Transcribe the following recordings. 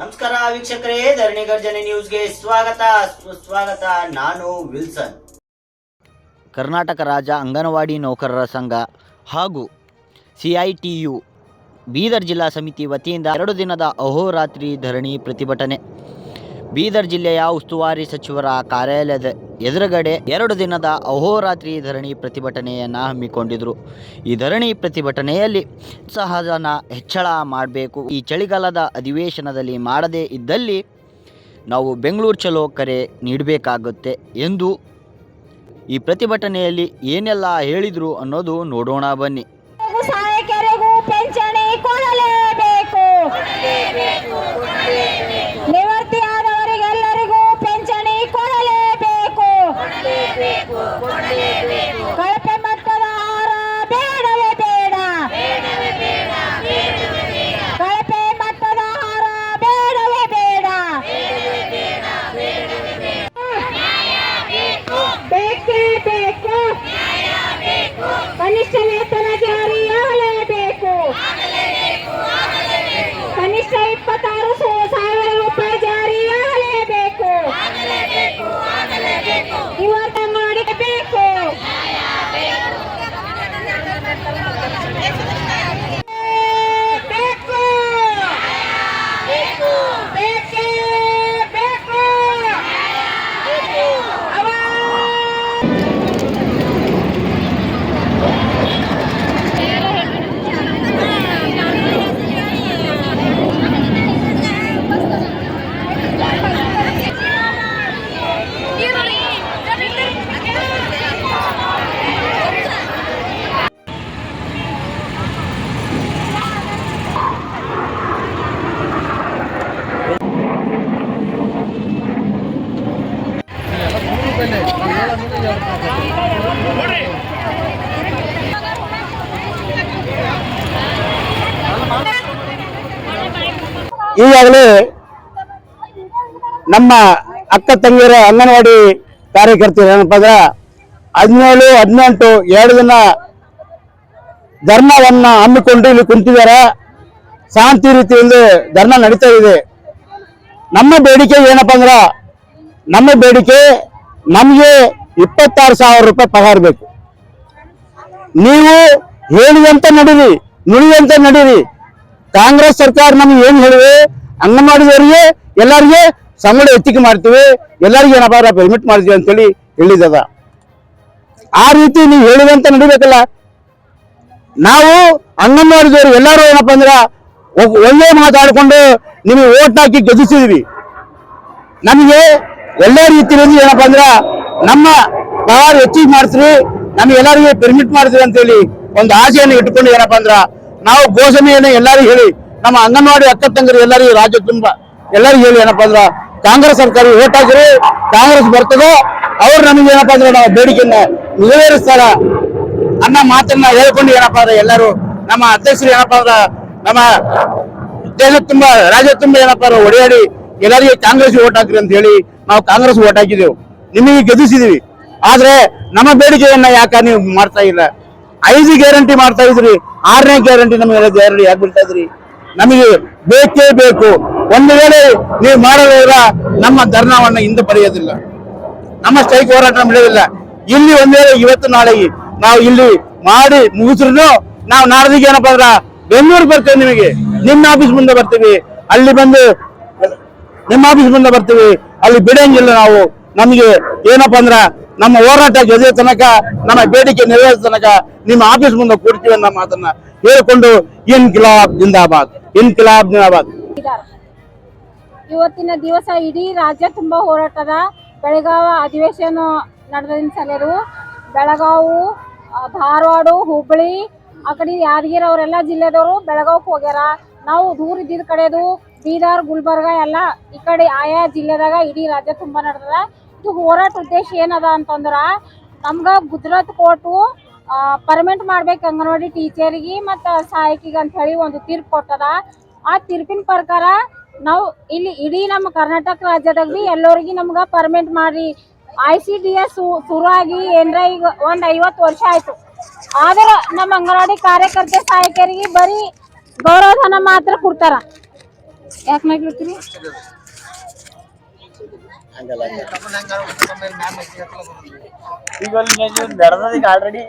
ನಮಸ್ಕಾರ ವೀಕ್ಷಕರೇ, ಧರಣಿ ಗರ್ಜನೆ ನ್ಯೂಸ್ಗೆ ಸ್ವಾಗತ. ಸುಸ್ವಾಗತ ನಾನು ವಿಲ್ಸನ್. ಕರ್ನಾಟಕ ರಾಜ್ಯ ಅಂಗನವಾಡಿ ನೌಕರರ ಸಂಘ ಹಾಗೂ ಸಿಐಟಿಯು ಬೀದರ್ ಜಿಲ್ಲಾ ಸಮಿತಿ ವತಿಯಿಂದ ಎರಡು ದಿನದ ಅಹೋರಾತ್ರಿ ಧರಣಿ ಪ್ರತಿಭಟನೆ. ಬೀದರ್ ಜಿಲ್ಲೆಯ ಉಸ್ತುವಾರಿ ಸಚಿವರ ಕಾರ್ಯಾಲಯದ ಎದುರುಗಡೆ ಎರಡು ದಿನದ ಅಹೋರಾತ್ರಿ ಧರಣಿ ಪ್ರತಿಭಟನೆಯನ್ನು ಹಮ್ಮಿಕೊಂಡಿದ್ದರು ಈ ಧರಣಿ ಪ್ರತಿಭಟನೆಯಲ್ಲಿ ಸಹಜನ ಹೆಚ್ಚಳ ಮಾಡಬೇಕು. ಈ ಚಳಿಗಾಲದ ಅಧಿವೇಶನದಲ್ಲಿ ಮಾಡದೇ ಇದ್ದಲ್ಲಿ ನಾವು ಬೆಂಗಳೂರು ಚಲೋ ಕರೆ ನೀಡಬೇಕಾಗುತ್ತೆ ಎಂದು ಈ ಪ್ರತಿಭಟನೆಯಲ್ಲಿ ಏನೆಲ್ಲ ಹೇಳಿದರು ಅನ್ನೋದು ನೋಡೋಣ ಬನ್ನಿ. ಪಿಂಚಣಿ ಕೊಡಲೇಬೇಕು. অনুষ্ঠানের ಈಗಾಗಲೇ ನಮ್ಮ ಅಕ್ಕ ತಂಗಿಯರ ಅಂಗನವಾಡಿ ಕಾರ್ಯಕರ್ತರು ಏನಪ್ಪ ಅಂದ್ರೆ ಹದಿನೇಳು, ಹದಿನೆಂಟು, ಎರಡು ದಿನ ಧರ್ಮವನ್ನ ಹಮ್ಮಿಕೊಂಡು ಇಲ್ಲಿ ಕುಂತಿದ್ದಾರೆ. ಶಾಂತಿ ರೀತಿಯಲ್ಲಿ ಧರ್ಮ ನಡೀತಾ ಇದೆ. ನಮ್ಮ ಬೇಡಿಕೆ ಏನಪ್ಪ ಅಂದ್ರ, ನಮ್ಮ ಬೇಡಿಕೆ ನಮಗೆ ಇಪ್ಪತ್ತಾರು ಸಾವಿರ ರೂಪಾಯಿ ಪಗಾರ ಬೇಕು. ನೀವು ಹೇಳಿದಂತೆ ನಡೀರಿ, ನುಡಿದಂತೆ ನಡೀರಿ. ಕಾಂಗ್ರೆಸ್ ಸರ್ಕಾರ ನಮ್ಗೆ ಏನ್ ಅನ್ನ ಅಂಗನವಾಡಿದವರಿಗೆ ಎಲ್ಲರಿಗೆ ಸಂಬಳ ಹೆಚ್ಚಿಗೆ ಮಾಡ್ತೀವಿ, ಎಲ್ಲರಿಗೆ ಏನಪ್ಪ ಪೇಮೆಂಟ್ ಮಾಡ್ತೀವಿ ಅಂತೇಳಿ ಹೇಳಿದದ. ಆ ರೀತಿ ನೀವು ಹೇಳಿದಂತೆ ನಡಿಬೇಕಲ್ಲ? ನಾವು ಅಂಗನವಾಡಿದವರು ಎಲ್ಲರೂ ಏನಪ್ಪ ಅಂದ್ರೆ ಒಳ್ಳೆ ಮಾತಾಡಿಕೊಂಡು ನಿಮಗೆ ಓಟ್ ಹಾಕಿ ಗೆಲ್ಲಿಸಿದ್ವಿ ನಮಗೆ ಎಲ್ಲ ರೀತಿಯಲ್ಲಿ ಏನಪ್ಪ ಅಂದ್ರ ನಮ್ಮ ಪಗಾರ ಹೆಚ್ಚಿಗೆ ಮಾಡಿಸ್ರಿ, ನಮ್ಗೆ ಎಲ್ಲರಿಗೂ ಪರ್ಮಿಟ್ ಮಾಡ್ತೀವಿ ಅಂತೇಳಿ ಒಂದು ಆಸೆಯನ್ನು ಇಟ್ಕೊಂಡು ಏನಪ್ಪಾ ಅಂದ್ರ, ನಾವು ಘೋಷಣೆಯನ್ನು ಎಲ್ಲರಿಗೂ ಹೇಳಿ, ನಮ್ಮ ಅಂಗನವಾಡಿ ಅಕ್ಕ ತಂಗರು ಎಲ್ಲರಿಗೂ, ರಾಜ್ಯ ತುಂಬ ಎಲ್ಲರಿಗೂ ಹೇಳಿ ಏನಪ್ಪಾ ಅಂದ್ರ, ಕಾಂಗ್ರೆಸ್ ಸರ್ಕಾರ ಓಟ್ ಹಾಕಿರಿ ಕಾಂಗ್ರೆಸ್ ಬರ್ತದೋ, ಅವ್ರು ನಮಗೆ ಏನಪ್ಪಾ ಅಂದ್ರೆ ನಾವು ಬೇಡಿಕೆಯನ್ನ ನೆರವೇರಿಸ್ತಾರ ಅನ್ನ ಮಾತನ್ನ ಹೇಳ್ಕೊಂಡು ಏನಪ್ಪಾ ಅಂದ್ರೆ ಎಲ್ಲರೂ, ನಮ್ಮ ಅಧ್ಯಕ್ಷರು ಏನಪ್ಪಾ ಅಂದ್ರ, ನಮ್ಮ ದೇಶ ತುಂಬಾ, ರಾಜ್ಯ ತುಂಬಾ ಏನಪ್ಪಾ ಅಂದ್ರೆ ಒಡೆಯಾಡಿ ಎಲ್ಲರಿಗೆ ಕಾಂಗ್ರೆಸ್ ಓಟ್ ಹಾಕ್ರಿ ಅಂತ ಹೇಳಿ ನಾವು ಕಾಂಗ್ರೆಸ್ ಓಟ್ ಹಾಕಿದೆವು. ನಿಮಗೆ ಗೆದಿಸಿದೀವಿ ಆದ್ರೆ ನಮ್ಮ ಬೇಡಿಕೆಯನ್ನ ಯಾಕ ನೀವು ಮಾಡ್ತಾ ಇಲ್ಲ? ಐದು ಗ್ಯಾರಂಟಿ ಮಾಡ್ತಾ ಇದ್ರಿ, ಆರನೇ ಗ್ಯಾರಂಟಿ ನಮಗೆ ಗ್ಯಾರಂಟಿ ಯಾಕೆ ಬಿಡ್ತಾ ಇದ್ರಿ? ನಮಗೆ ಬೇಕೇ ಬೇಕು. ಒಂದು ವೇಳೆ ನೀವು ಮಾಡಲಿಲ್ಲ ನಮ್ಮ ಧರ್ಮವನ್ನ ಹಿಂದೆ ಪಡೆಯೋದಿಲ್ಲ ನಮ್ಮ ಸ್ಟ್ರೈಕ್ ಹೋರಾಟ ನಡೆಯೋದಿಲ್ಲ. ಇಲ್ಲಿ ಒಂದ್ ವೇಳೆ ಇವತ್ತು ನಾಳೆ ನಾವು ಇಲ್ಲಿ ಮಾಡಿ ಮುಗಿಸ್ರು ನಾವು ನಾಡದಿಗೆ ಏನಪ್ಪಾ ಅಂದ್ರ ಬೆಂಗಳೂರು ಬರ್ತೇವೆ ನಿಮಗೆ. ನಿಮ್ಮ ಆಫೀಸ್ ಮುಂದೆ ಬರ್ತೀವಿ. ಅಲ್ಲಿ ಬಂದು, ನಿಮ್ಮ ಆಫೀಸ್ ಮುಂದೆ ಬರ್ತೀವಿ. ಅಲ್ಲಿ ಬಿಡಂಗಿಲ್ಲ ನಾವು. ನಮಗೆ ಏನಪ್ಪಾ ಅಂದ್ರ ನಮ್ಮ ಹೋರಾಟ ಜೊತೆ ತನಕ, ನಮ್ಮ ಬೇಡಿಕೆ ನೆರವೇರಿದ ತನಕ ನಿಮ್ಮ ಆಫೀಸ್ ಮುಂದೆ ಕೂಡ್ತೀವಿ ಅನ್ನೋ ಮಾತನ್ನ ಹೇಳಿಕೊಂಡು ಇನ್ಕಿಲಾಬ್ ಜಿಂದಾಬಾದ್ ಇನ್ಕಿಲಾಬ್ ಜಿಂದಾಬಾದ್. ಇವತ್ತಿನ ದಿವಸ ಇಡೀ ರಾಜ್ಯ ತುಂಬಾ ಹೋರಾಟದ ಬೆಳಗಾವ ಅಧಿವೇಶನ ನಡೆದಿನ ಸಲರು ಬೆಳಗಾವು ಧಾರವಾಡ, ಹುಬ್ಬಳ್ಳಿ, ಆ ಕಡೆ ಯಾದಗಿರಿ ಅವರೆಲ್ಲ ಜಿಲ್ಲೆದವರು ಬೆಳಗಾವಕ್ಕೆ ಹೋಗ್ಯಾರ ನಾವು ದೂರ ಇದ್ದಿದ್ದ ಕಡೆದು ಬೀದರ್, ಗುಲ್ಬರ್ಗ ಎಲ್ಲ ಈ ಕಡೆ ಆಯಾ ಜಿಲ್ಲೆದಾಗ ಇಡೀ ರಾಜ್ಯ ತುಂಬ ನಡೆದದ. ಇದು ಹೋರಾಟ ಉದ್ದೇಶ ಏನದ ಅಂತಂದ್ರೆ ನಮ್ಗೆ ಗುಜರಾತ್ ಕೋರ್ಟು ಪರ್ಮೆಂಟ್ ಮಾಡ್ಬೇಕು ಅಂಗನವಾಡಿ ಟೀಚರ್ಗೆ ಮತ್ತು ಸಹಾಯಕಿಗೆ ಅಂತ ಹೇಳಿ ಒಂದು ತೀರ್ಪು ಕೊಟ್ಟದ. ಆ ತೀರ್ಪಿನ ಪ್ರಕಾರ ನಾವು ಇಲ್ಲಿ ಇಡೀ ನಮ್ಮ ಕರ್ನಾಟಕ ರಾಜ್ಯದಾಗ ಬಿ ಎಲ್ಲರಿಗೆ ನಮ್ಗೆ ಪರ್ಮೆಂಟ್ ಮಾಡ್ರಿ. ಐ ಸಿ ಡಿ ಎಸ್ ಶುರು ಆಗಿ ಏನರ ಈಗ ಒಂದು ಐವತ್ತು ವರ್ಷ ಆಯ್ತು. ಆದ್ರೆ ನಮ್ಮ ಅಂಗನವಾಡಿ ಕಾರ್ಯಕರ್ತೆ ಸಹಾಯಕರಿಗೆ ಬರೀ ಗೌರವಧನ ಮಾತ್ರ ಕೊಡ್ತಾರ. ಯಾಕೆ ಆಲ್ರೆಡಿ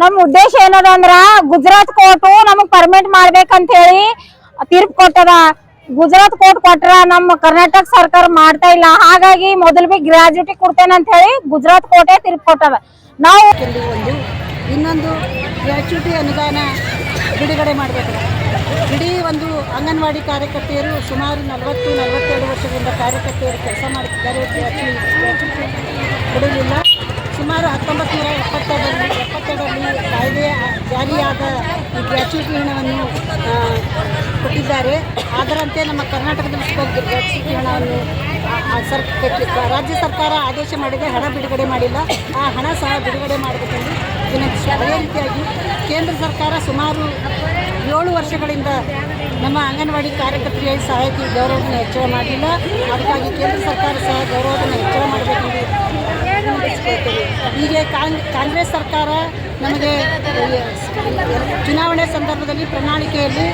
ನಮ್ ಉದ್ದೇಶ ಏನದ ಅಂದ್ರ ಗುಜರಾತ್ ಕೋರ್ಟ್ ನಮಗ್ ಪರ್ಮಿಟ್ ಮಾಡ್ಬೇಕಂತ ಹೇಳಿ ತೀರ್ಪು ಕೊಟ್ಟದ. ಗುಜರಾತ್ ಕೋರ್ಟ್ ಕೊಟ್ರ ನಮ್ಮ ಕರ್ನಾಟಕ ಸರ್ಕಾರ ಮಾಡ್ತಾ ಇಲ್ಲ. ಹಾಗಾಗಿ ಮೊದಲ್ ಬಿ ಗ್ರಾಜ್ಯುಟಿ ಕೊಡ್ತೇನೆ ಅಂತ ಹೇಳಿ ಗುಜರಾತ್ ಕೋರ್ಟೇ ತೀರ್ಪು ಕೊಟ್ಟದ. ನಾವು ಒಂದು ಇನ್ನೊಂದು ಗ್ರಾಜ್ಯುಟಿ ಅನುದಾನ ಬಿಡುಗಡೆ ಮಾಡಬೇಕು ಇಡೀ ಒಂದು ಅಂಗನವಾಡಿ ಕಾರ್ಯಕರ್ತೆಯರು ಸುಮಾರು ನಲವತ್ತು, ನಲವತ್ತೆರಡು ವರ್ಷದಿಂದ ಕಾರ್ಯಕರ್ತೆಯರು ಕೆಲಸ ಮಾಡುತ್ತಿದ್ದಾರೆ. ಗ್ರ್ಯಾಚ್ಯುಟಿ ಸುಮಾರು ಹತ್ತೊಂಬತ್ತು ನೂರ ಎಪ್ಪತ್ತೆರಡರಲ್ಲಿ ಎಪ್ಪತ್ತೆರಡರಲ್ಲಿ ಕಾಯ್ದೆ ಜಾರಿಯಾದ ಈ ಗ್ರ್ಯಾಚ್ಯುಟಿ ಹಣವನ್ನು ಕೊಟ್ಟಿದ್ದಾರೆ. ಅದರಂತೆ ನಮ್ಮ ಕರ್ನಾಟಕದ ಕೂಡ ಗ್ರ್ಯಾಚ್ಯುಟಿ ಹಣವನ್ನು ಸರ್ ರಾಜ್ಯ ಸರ್ಕಾರ ಆದೇಶ ಮಾಡಿದೆ, ಹಣ ಬಿಡುಗಡೆ ಮಾಡಿಲ್ಲ. ಆ ಹಣ ಸಹ ಬಿಡುಗಡೆ ಮಾಡಬೇಕೆಂದು ಅದೇ ಕೇಂದ್ರ ಸರ್ಕಾರ ಸುಮಾರು ಏಳು ವರ್ಷಗಳಿಂದ ನಮ್ಮ ಅಂಗನವಾಡಿ ಕಾರ್ಯಕರ್ತೆಯ ಸಹಾಯಕಿ ಗೌರವವನ್ನು ಹೆಚ್ಚಳ ಮಾಡಿಲ್ಲ. ಅದಕ್ಕಾಗಿ ಕೇಂದ್ರ ಸರ್ಕಾರ ಸಹ ಗೌರವವನ್ನು ಹೆಚ್ಚಳ ಮಾಡಬೇಕೆಂದು ಹೀಗೆ ಕಾಂಗ್, ಕಾಂಗ್ರೆಸ್ ಸರ್ಕಾರ ನಮಗೆ ಚುನಾವಣೆ ಸಂದರ್ಭದಲ್ಲಿ ಪ್ರಣಾಳಿಕೆಯಲ್ಲಿ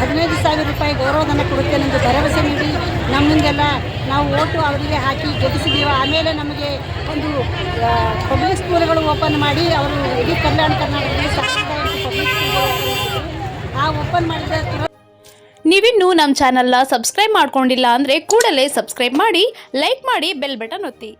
ಹದಿನೈದು ಸಾವಿರ ರೂಪಾಯಿ ಗೌರವಧನ ಕೊಡುತ್ತೇನೆಂದು ಭರವಸೆ ನೀಡಿ ನಮ್ಮಿಂದೆಲ್ಲ ನಾವು ಓಟು ಅವರಿಗೆ ಹಾಕಿ ಗೆಲ್ಲಿಸಿದ್ದೀವಿ ಆಮೇಲೆ ನಮಗೆ ಒಂದು ಪಬ್ಲಿಕ್ ಸ್ಕೂಲ್ಗಳು ಓಪನ್ ಮಾಡಿ ಅವರು ಇಡೀ ಕಲ್ಯಾಣ ಕರ್ನಾಟಕದಲ್ಲಿ ಆ ಓಪನ್ ಮಾಡಿದ ನೀವಿನ್ನೂ ನಮ್ಮ ಚಾನಲ್ನ ಸಬ್ಸ್ಕ್ರೈಬ್ ಮಾಡ್ಕೊಂಡಿಲ್ಲ ಅಂದರೆ ಕೂಡಲೇ ಸಬ್ಸ್ಕ್ರೈಬ್ ಮಾಡಿ ಲೈಕ್ ಮಾಡಿ ಬೆಲ್ ಬಟನ್ ಒತ್ತಿ.